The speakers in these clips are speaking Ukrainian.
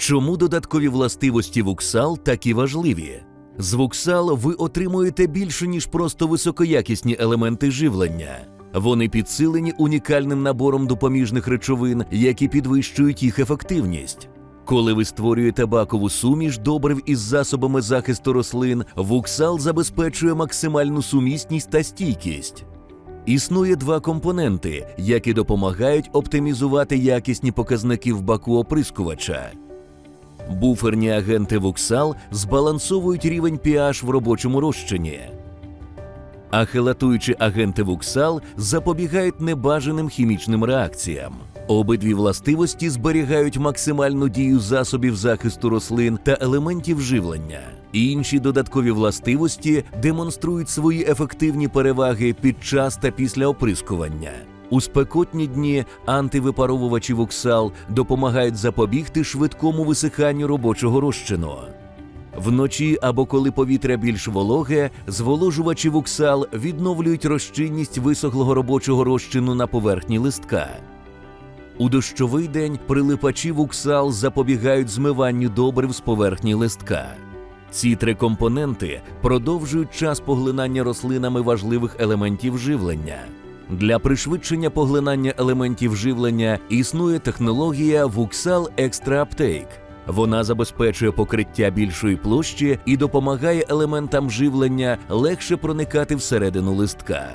Чому додаткові властивості вуксал такі важливі? З вуксал ви отримуєте більше, ніж просто високоякісні елементи живлення. Вони підсилені унікальним набором допоміжних речовин, які підвищують їх ефективність. Коли ви створюєте бакову суміш добрив із засобами захисту рослин, вуксал забезпечує максимальну сумісність та стійкість. Існує два компоненти, які допомагають оптимізувати якісні показники в баку оприскувача. Буферні агенти вуксал збалансовують рівень pH в робочому розчині. А хелатуючі агенти вуксал запобігають небажаним хімічним реакціям. Обидві властивості зберігають максимальну дію засобів захисту рослин та елементів живлення. Інші додаткові властивості демонструють свої ефективні переваги під час та після оприскування. У спекотні дні антивипаровувачі вуксал допомагають запобігти швидкому висиханню робочого розчину. Вночі або коли повітря більш вологе, зволожувачі вуксал відновлюють розчинність висохлого робочого розчину на поверхні листка. У дощовий день прилипачі вуксал запобігають змиванню добрив з поверхні листка. Ці три компоненти продовжують час поглинання рослинами важливих елементів живлення. Для пришвидшення поглинання елементів живлення існує технологія Vuxal Extra Uptake. Вона забезпечує покриття більшої площі і допомагає елементам живлення легше проникати всередину листка.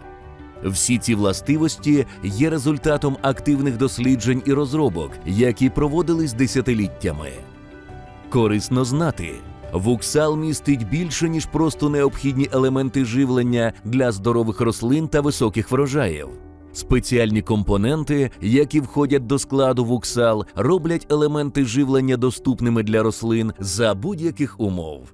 Всі ці властивості є результатом активних досліджень і розробок, які проводились десятиліттями. Корисно знати. Вуксал містить більше, ніж просто необхідні елементи живлення для здорових рослин та високих врожаїв. Спеціальні компоненти, які входять до складу вуксал, роблять елементи живлення доступними для рослин за будь-яких умов.